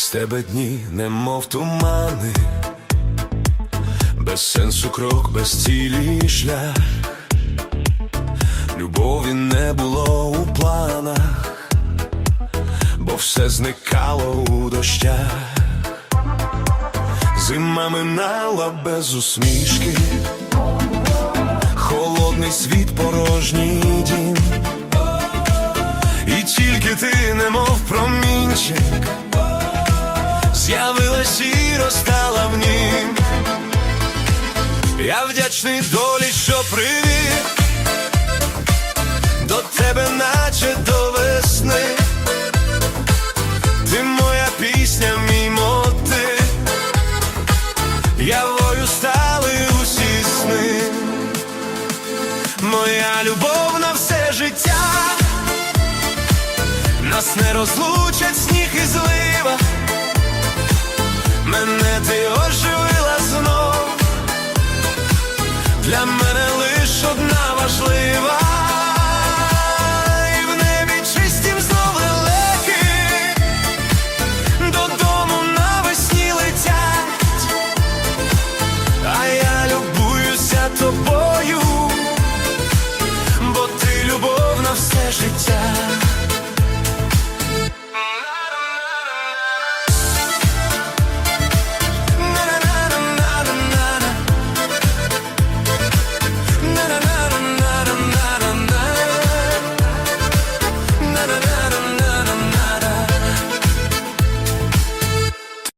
тебе дні, немов тумани, без сенсу крок, без цілі шлях, любові не було у планах, бо все зникало у дощах, зима минала без усмішки, холодний світ, порожній дім. І тільки ти, немов промінчик, з'явилась і розтала в нім. Я вдячний долі, що привів до тебе, наче до весни. Ти моя пісня, мій мотив. Явою стали усі сни. Моя любов на все життя. Нас не розлучать сніг і злива, лиш одна важлива, і в небі чистім знов лелеки. Додому навесні летять, а я любуюся тобою, бо ти любов все життя.